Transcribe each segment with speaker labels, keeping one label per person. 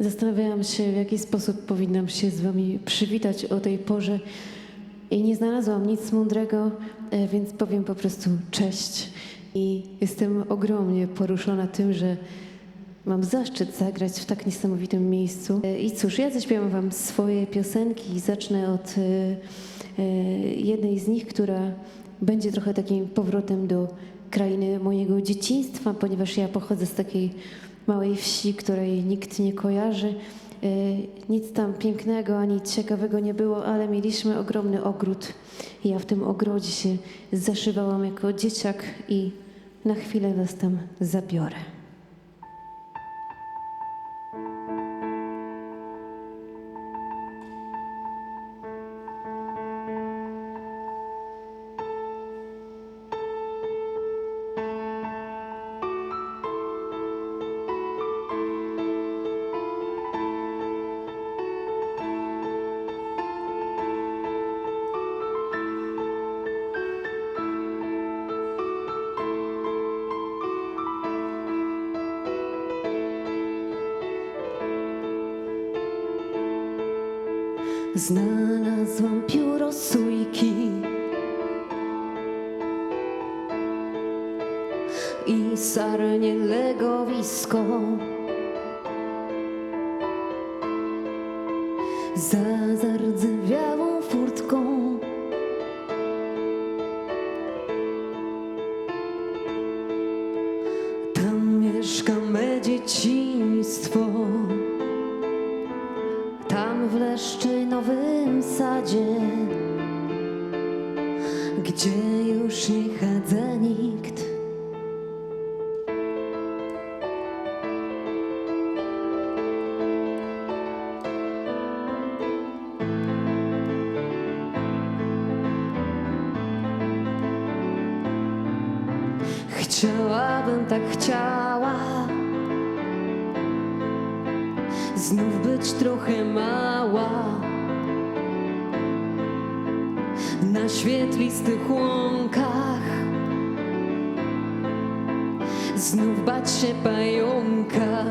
Speaker 1: Zastanawiałam się, w jaki sposób powinnam się z Wami przywitać o tej porze i nie znalazłam nic mądrego, e, więc powiem po prostu cześć. I jestem ogromnie poruszona tym, że mam zaszczyt zagrać w tak niesamowitym miejscu. E, I cóż, ja zaśpiewam Wam swoje piosenki i zacznę od e, jednej z nich, która będzie trochę takim powrotem do krainy mojego dzieciństwa, ponieważ ja pochodzę z takiej małej wsi, której nikt nie kojarzy. E, Nic tam pięknego ani ciekawego nie było, ale mieliśmy ogromny ogród. Ja w tym ogrodzie się zaszywałam jako dzieciak i na chwilę was tam zabiorę. Znalazłam pióro sójki i sarnie legowisko. Za zardzewiałą furtką Gdzie już nie chadza nikt? Chciałabym, tak chciała. Znów być trochę mała Na świetlistych łąkach. Znów bać się pająka.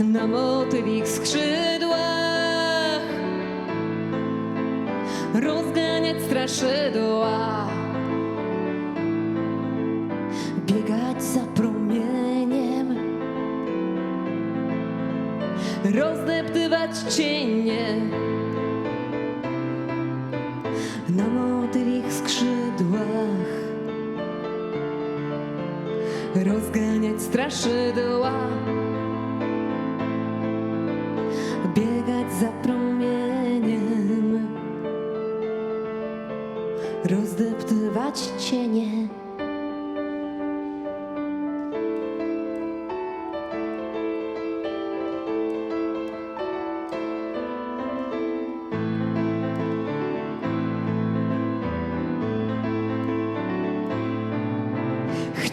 Speaker 1: Na motylich skrzydłach. Rozganiać straszydła Biegać za promieniem. Rozdeptywać cienie skrzydłach, rozganiać straszydła, biegać za promieniem, rozdeptywać cienie.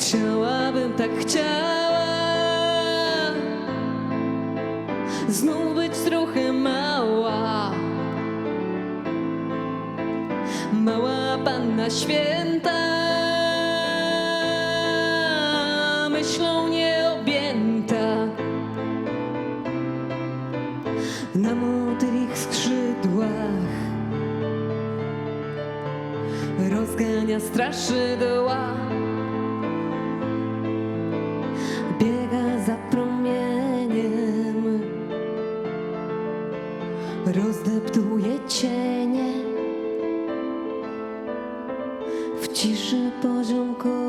Speaker 1: Chciałabym, tak chciała. Znów być trochę mała. Mała panna święta. Myślą nieobjęta. Na motylich skrzydłach Rozgania straszydła cienie w ciszy poziomkowej.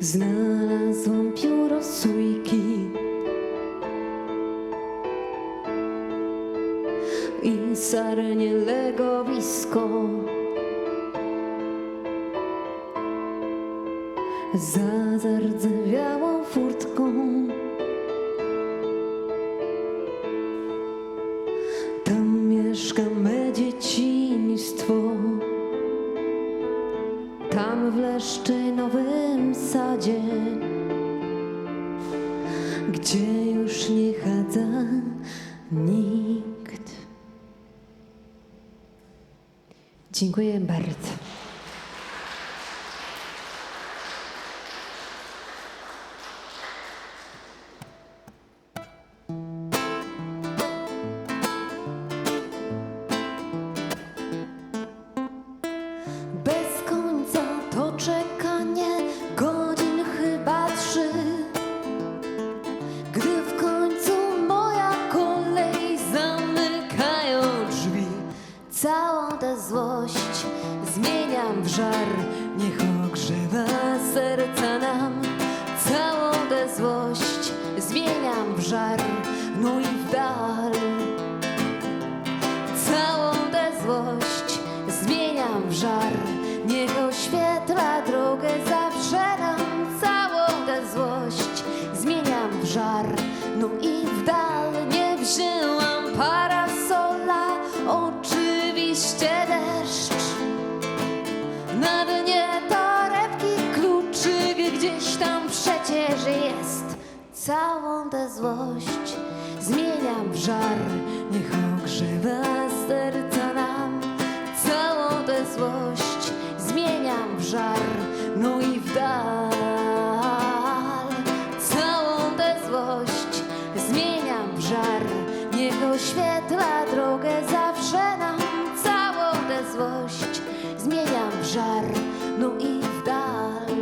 Speaker 1: Znalazłam pióro sójki i sarnie legowisko. Za Dziękuję bardzo. Zmieniam w żar, niech Całą tę złość. Zmieniam w żar Niech ogrzewa serca nam. Całą tę złość zmieniam w żar No i w dal. Całą tę złość zmieniam w żar Niech oświetla drogę zawsze nam. Całą tę złość zmieniam w żar No i w dal.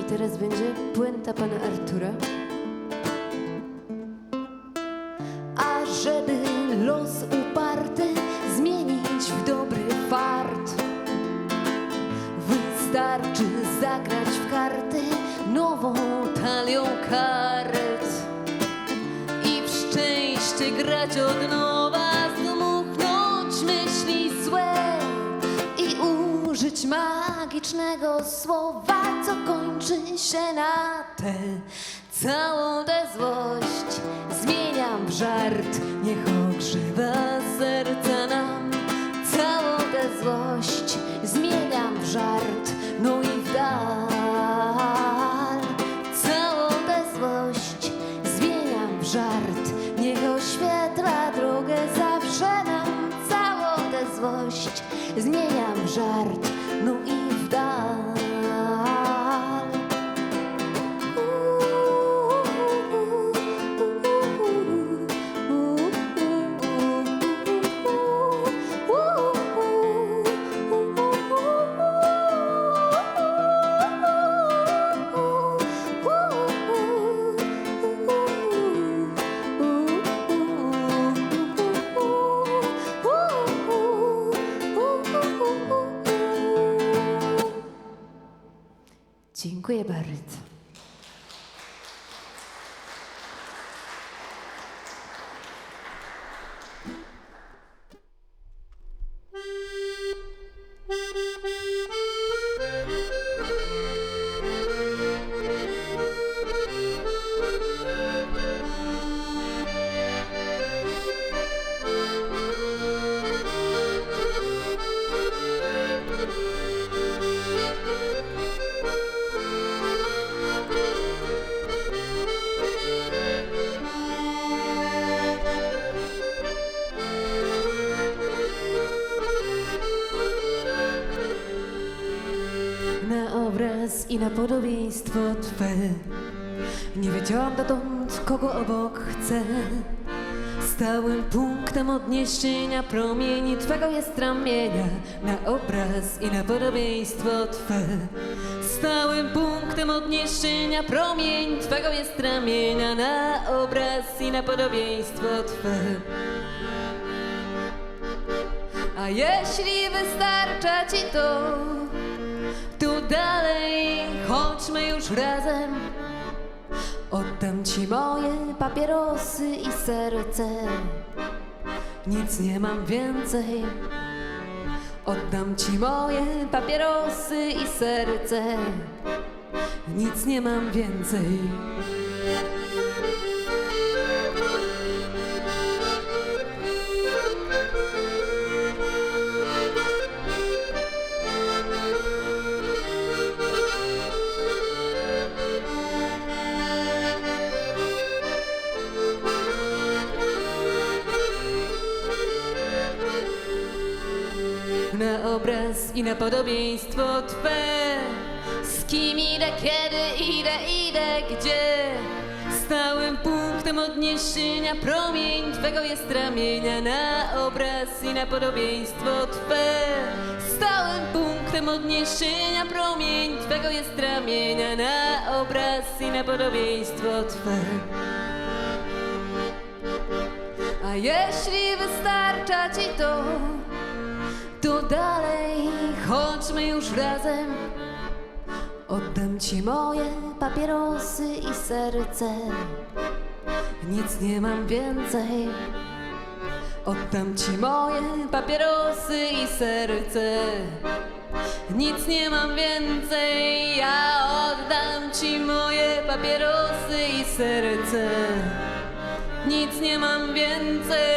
Speaker 1: I teraz będzie puenta pana Artura I w szczęście grać od nowa Zdmuchnąć myśli złe I użyć magicznego słowa Co kończy się na te Całą tę złość zmieniam w żart Niech ogrzewa Dziękuję bardzo. I na podobieństwo Twe. Nie wiedziałam dotąd, kogo obok chcę. Stałym punktem odniesienia promieni Twego jest ramienia na obraz i na podobieństwo Twe. Stałym punktem odniesienia promień Twego jest ramienia na obraz i na podobieństwo Twe. A jeśli wystarcza Ci to, dalej chodźmy już razem. Oddam ci moje papierosy i serce. Nic nie mam więcej. Oddam ci moje papierosy i serce. Nic nie mam więcej. I na podobieństwo Twe. Z kim idę, kiedy idę, idę, gdzie? Stałym punktem odniesienia promień Twego jest ramienia na obraz i na podobieństwo Twe. Stałym punktem odniesienia promień Twego jest ramienia na obraz i na podobieństwo Twe. A jeśli wystarcza Ci to dalej chodźmy już razem. Oddam Ci moje papierosy i serce. Nic nie mam więcej. Oddam Ci moje papierosy i serce. Nic nie mam więcej. Ja oddam Ci moje papierosy i serce. Nic nie mam więcej.